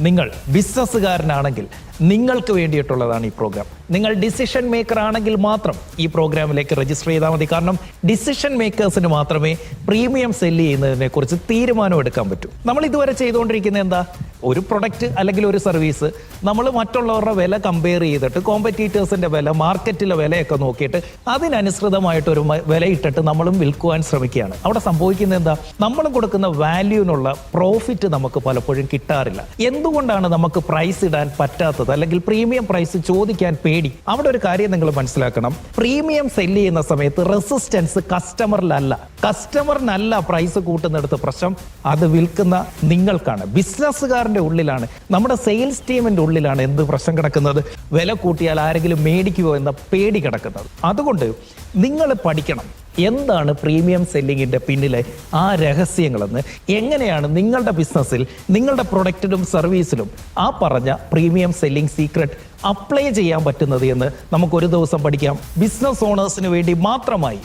നിങ്ങൾ ബിസിനസ്സുകാരനാണെങ്കിൽ നിങ്ങൾക്ക് വേണ്ടിയിട്ടുള്ളതാണ് ഈ പ്രോഗ്രാം. നിങ്ങൾ ഡിസിഷൻ മേക്കർ ആണെങ്കിൽ മാത്രം ഈ പ്രോഗ്രാമിലേക്ക് രജിസ്റ്റർ ചെയ്താൽ മതി. കാരണം ഡിസിഷൻ മേക്കേഴ്സിന് മാത്രമേ പ്രീമിയം സെല്ല് ചെയ്യുന്നതിനെ കുറിച്ച് തീരുമാനം എടുക്കാൻ പറ്റൂ. നമ്മൾ ഇതുവരെ ചെയ്തുകൊണ്ടിരിക്കുന്നത് എന്താ? ഒരു പ്രൊഡക്റ്റ് അല്ലെങ്കിൽ ഒരു സർവീസ് നമ്മൾ മറ്റുള്ളവരുടെ വില കമ്പയർ ചെയ്തിട്ട് കോമ്പറ്റീറ്റേഴ്സിന്റെ വില മാർക്കറ്റിലെ വിലയൊക്കെ നോക്കിയിട്ട് അതിനനുസൃതമായിട്ടൊരു വില ഇട്ടിട്ട് നമ്മളും വിൽക്കുവാൻ ശ്രമിക്കുകയാണ്. അവിടെ സംഭവിക്കുന്നത് എന്താ? നമ്മൾ കൊടുക്കുന്ന വാല്യൂവിനുള്ള പ്രോഫിറ്റ് നമുക്ക് പലപ്പോഴും കിട്ടാറില്ല. എന്തുകൊണ്ടാണ് നമുക്ക് പ്രൈസ് ഇടാൻ പറ്റാത്തത്? അല്ലെങ്കിൽ പ്രീമിയം പ്രൈസ് ചോദിക്കാൻ പേടി? അവിടെ ഒരു കാര്യം നിങ്ങൾ മനസ്സിലാക്കണം. പ്രീമിയം സെല്ല് ചെയ്യുന്ന സമയത്ത് റെസിസ്റ്റൻസ് കസ്റ്റമറിലല്ല കസ്റ്റമറിനല്ല പ്രൈസ് കൂട്ടുന്നിടത്ത് പ്രശ്നം അത് വിൽക്കുന്ന നിങ്ങൾക്കാണ്. ബിസിനസ്സുകാരന്റെ ഉള്ളിലാണ്. നമ്മുടെ സെയിൽസ് ടീമിന്റെ ഉള്ളിലാണ് എന്ത് പ്രശ്നം കിടക്കുന്നത്? വില കൂട്ടിയാൽ ആരെങ്കിലും മേടിക്കുമോ എന്ന പേടി കിടക്കുന്നത്. അതുകൊണ്ട് നിങ്ങൾ പഠിക്കണം. എന്താണ് പ്രീമിയം സെല്ലിങ്ങിന്റെ പിന്നിലെ ആ രഹസ്യങ്ങളെന്ന്? എങ്ങനെയാണ് നിങ്ങളുടെ ബിസിനസ്സിൽ നിങ്ങളുടെ പ്രൊഡക്റ്റിലും സർവീസിലും ആ പറഞ്ഞ പ്രീമിയം സെല്ലിംഗ് സീക്രട്ട് അപ്ലൈ ചെയ്യാൻ പറ്റുന്നത് എന്ന് നമുക്ക് ഒരു ദിവസം പഠിക്കാം. ബിസിനസ് ഓണേഴ്സിന് വേണ്ടി മാത്രമായി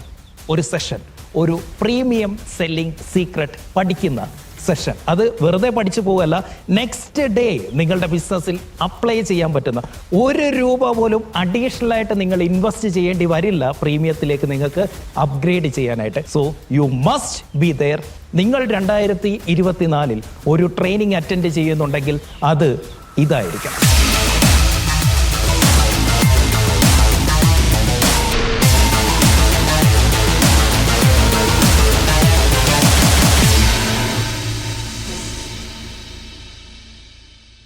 ഒരു സെഷൻ ഒരു പ്രീമിയം സെല്ലിംഗ് സീക്രട്ട് പഠിക്കുന്ന സെഷൻ അത് വെറുതെ പഠിച്ചു പോവല്ല നെക്സ്റ്റ് ഡേ നിങ്ങളുടെ ബിസിനസ്സിൽ അപ്ലൈ ചെയ്യാൻ പറ്റുന്ന ഒരു രൂപ പോലും അഡീഷണൽ ആയിട്ട് നിങ്ങൾ ഇൻവെസ്റ്റ് ചെയ്യേണ്ടി വരില്ല പ്രീമിയത്തിലേക്ക് നിങ്ങൾക്ക് അപ്ഗ്രേഡ് ചെയ്യാനായിട്ട്. So you must be there നിങ്ങൾ രണ്ടായിരത്തി ഇരുപത്തിനാലിൽ ഒരു ട്രെയിനിങ് അറ്റൻഡ് ചെയ്യുന്നുണ്ടെങ്കിൽ അത് ഇതായിരിക്കണം.